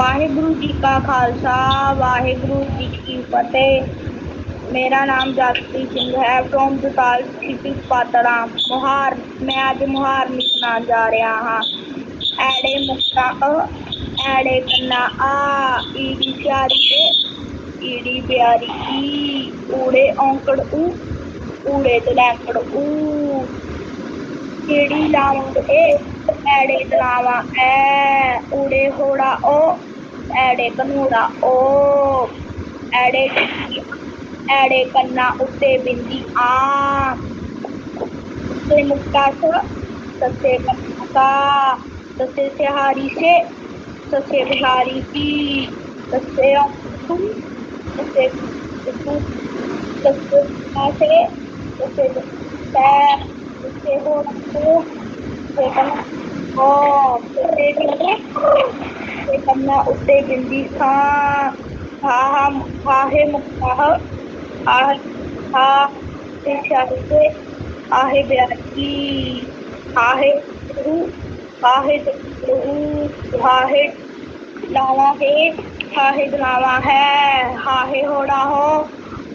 ਵਾਹਿਗੁਰੂ ਜੀ ਕਾ ਖਾਲਸਾ ਵਾਹਿਗੁਰੂ ਜੀ ਕੀ ਫਤਿਹ ਮੇਰਾ ਨਾਮ ਜਸਪ੍ਰੀਤ ਸਿੰਘ ਹੈ ਫਰੋਮ ਦਤਾਲ ਸਿਟੀ ਪਾਤੜਾ ਮੁਹਾਰ ਮੈਂ ਅੱਜ ਮੁਹਾਰ ਲਿਖਣ ਜਾ ਰਿਹਾ ਹਾਂ ਐੜੇ ਮੁਕਤਾ ਅ ਐੜੇ ਕੰਨਾ ਆ ਈੜੀ ਪਿਆਰੀ ਤੇ ਈੜੀ ਪਿਆਰੀ ਈ ਊੜੇ ਔਂਕੜ ਊ ਊੜੇ ਤੇ ਲੈਂਕੜ ਊ ਕਿਹੜੀ ਲਾਵਾਂ ਏ ਐੜੇ ਦਲਾਵਾਂ ਐ ਊੜੇ ਹੋੜਾ ਓ ऐड कनूरा ओ ऐड ए ऐड कन्ना उत्ते बिंदी। आ तो से मुक्ता ससे का। ससे सिहारी से ससे बिहारी की ससे तुम ससे ससे से ससे ससे हो ससे कन्ना ओ ससे सामना उते बिंदी खां हा हाहे मुखाह हा ते शाहिदे आहे ब्याकी हाहे रु हाहे रु हाहे लावा हे हाहे लावा है हाहे होड़ा हो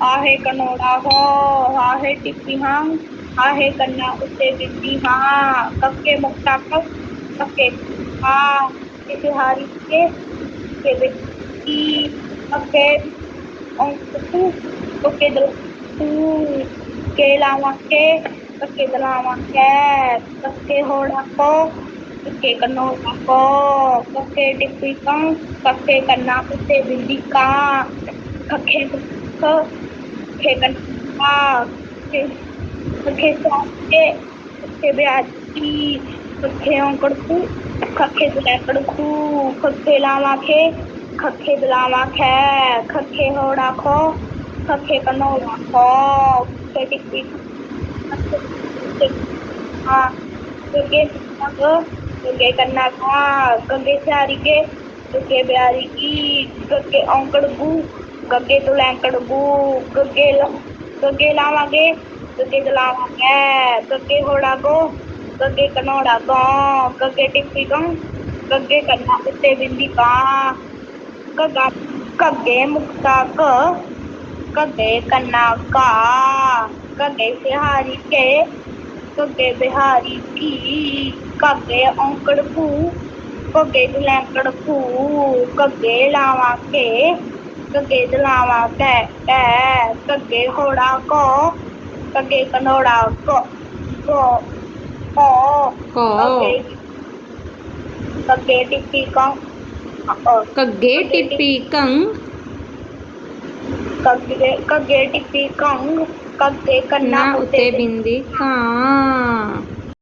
हाहे कनोड़ा हो हाहे टिप्पी हाँ हाहे कन्ना उते बिंदी हाँ कब के मुक्ता कब कब Bihari Kebeki Abed Ongkutu Kekedel Tu Kelamake Kekedelamake Kekehodako Kekenodako Kekedipikang Kekenapute Bindika Kekedikang Kekenapa Kekedikang Kekedikang Kekedikang Kekedikang Kekedikang खखे दुलैपड़खू खखे Lama खे खखे दुलामाखे खखे हो राखो खखे कनोड़ाखो खखे टिक्की हाँ तो के करना खा गगे प्यारी के तो के बिहारी की गगे औंकड़गू गगे दुलैंकड़गू गगे गगे के तो के होड़ा को गगे कनौड़ा गाँव गगे टिप्पी गाँव गगे कन्ना उत्ते बिंदी कागे मुक्ता क कगे कन्ना का। कगे बिहारी के कगे बिहारी की। कगे औंकड़ भू कगे गुलैंकड़ भू कगे लावा के कगे दलावा कै कै। कगे होड़ा को कगे कनौड़ा को। kagetitikang kagetitikang kagtekana utebindi ka